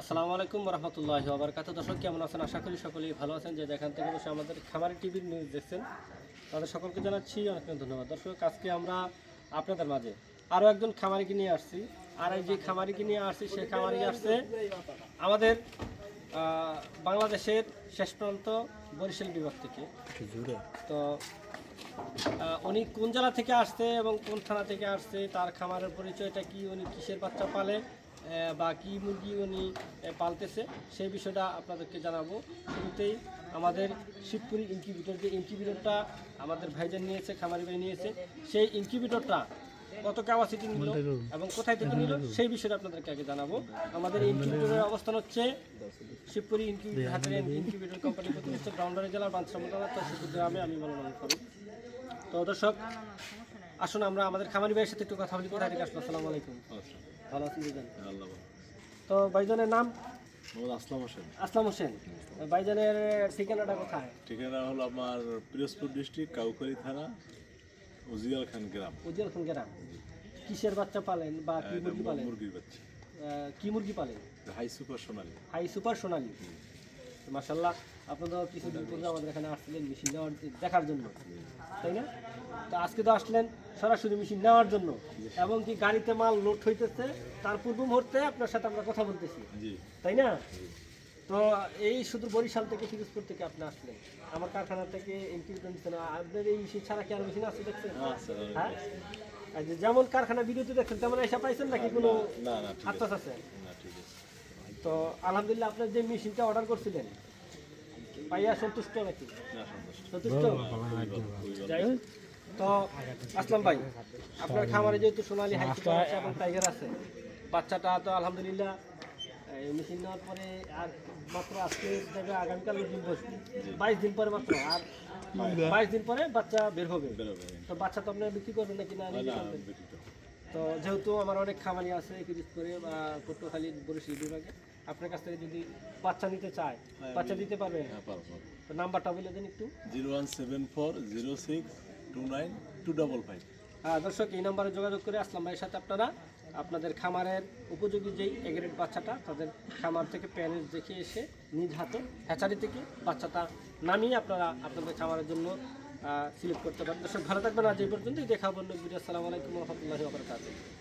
আসসালামু আলাইকুম রহমতুল্লাহ বারকাত দর্শক কেমন আছেন? আশা করি সকলেই ভালো আছেন। যে যেখান থেকে বসে আমাদের খামারি টিভির নিউজ দেখছেন তাদের সকলকে জানাচ্ছি অনেক ধন্যবাদ। দর্শক আজকে আমরা আপনাদের মাঝে আরও একজন খামারিকে নিয়ে আসছি। আর এই যে খামারিকে নিয়ে আসছি সে খামারি আসছে আমাদের বাংলাদেশের শেষ প্রান্ত বরিশাল বিভাগ থেকে। তো উনি কোন জেলা থেকে আসছে এবং কোন থানা থেকে আসছে তার খামারের পরিচয়টা কি উনি কিসের বাচ্চা পালে বা কী মুরগি উনি পালতেছে সেই বিষয়টা আপনাদেরকে জানাব। শুরুতেই আমাদের শিবপুরি ইনকিউবেটর যে ইনকিউবেটরটা আমাদের ভাইজান নিয়েছে খামারি ভাই নিয়েছে সেই ইনকিউবেটরটা কত ক্যাপাসিটি নিল এবং কোথায় থেকে নিল সেই বিষয়টা আপনাদেরকে আগে জানাব। আমাদের ইনকিউবেটরের অবস্থান হচ্ছে শিবপুরি ইনকিউবেটর হাটের ইনকিউবেটর কোম্পানি প্রতিষ্ঠা ব্রাউন্ডারি জেলার বাঞ্ছামতানা গ্রামে আমি মনোনয়ন করি তো দর্শক আসুন আমরা আমাদের খামারি ভাইয়ের সাথে একটু কথা বলি কোথায় থেকে আসলো? আসসালামু আলাইকুম। ভালো আছেন দুজন তো ভাইজানের নাম? আসলাম হোসেন। আসলাম হোসেন। ভাইজানের ঠিকানাটা কোথায়? ঠিকানা হলো আমার পিরোজপুর ডিস্ট্রিক্ট কাউখালী থানা উজিয়াল খান গ্রাম। খান গ্রাম। কিসের বাচ্চা পালেন বা কি মুরগি পালেন? মুরগির বাচ্চা। কি মুরগি পালেন? High super Sonali. High super Sonali. মাসাল্লাহ আপনারা কিছুদিন পূর্বে আমাদের এখানে আসছিলেন মেশিন নেওয়ার দেখার জন্য তাই না? তো আজকে তো আসলেন সরাসরি মেশিন নেওয়ার জন্য। এবং কি গাড়িতে মাল লোড হইতেছে তার পূর্ব মুহূর্তে আপনার সাথে আমরা কথা বলতেছি তাই না? তো এই শুধু বরিশাল থেকে ফিরোজপুর থেকে আপনি আসলেন। আমার কারখানা থেকে ইনকিউবেটর নিচ্ছেন আপনার এই মেশিন ছাড়া কি আর মেশিন আছে দেখছেন? হ্যাঁ? যেমন কারখানা ভিডিওতে দেখছেন তেমন এসে পাইছেন নাকি কোনো না না আত্মাস না আছে। তো আলহামদুলিল্লাহ আপনার যে মেশিনটা অর্ডার করছিলেন পাইয়া সন্তুষ্ট নাকি? সন্তুষ্ট। সন্তুষ্ট? যাই হোক তো আসলাম ভাই আপনার খামারে যেহেতু সোনালী হাই আছে এবং টাইগার আছে বাচ্চাটা তো আলহামদুলিল্লাহ এই মেশিন নেওয়ার পরে আর মাত্র আজকে যাবে আগামীকাল দিন বসবে। বাইশ দিন পরে মাত্র আর বাইশ দিন। পরে বাচ্চা বের হবে। তো বাচ্চা তো আপনার বিক্রি করবেন নাকি না তো যেহেতু আমার অনেক খামারি আছে পিরিজপুরে বা পটুয়াখালী বরিশাল বিভাগে আপনার কাছ থেকে যদি বাচ্চা নিতে চায় বাচ্চা দিতে হ্যাঁ পারব পারব। তো নাম্বারটা বলে দেন একটু। Zero one seven four zero six two nine two double five. হ্যাঁ দর্শক এই নাম্বারে যোগাযোগ করে আসলাম ভাইয়ের সাথে আপনারা। আপনাদের খামারের উপযোগী যেই এগ্রেড বাচ্চাটা তাদের খামার থেকে প্যারেন্টস দেখে এসে নিজ হাতে হ্যাচারি থেকে বাচ্চাটা নামিয়ে আপনারা আপনাদের খামারের জন্য সিলেক্ট করতে পারেন। দর্শক, ভালো থাকবেন। আজ এই পর্যন্তই। দেখা নবীর আসসালামু আলাইকুম রহমতুল্লাহি ওবরাকাতুহু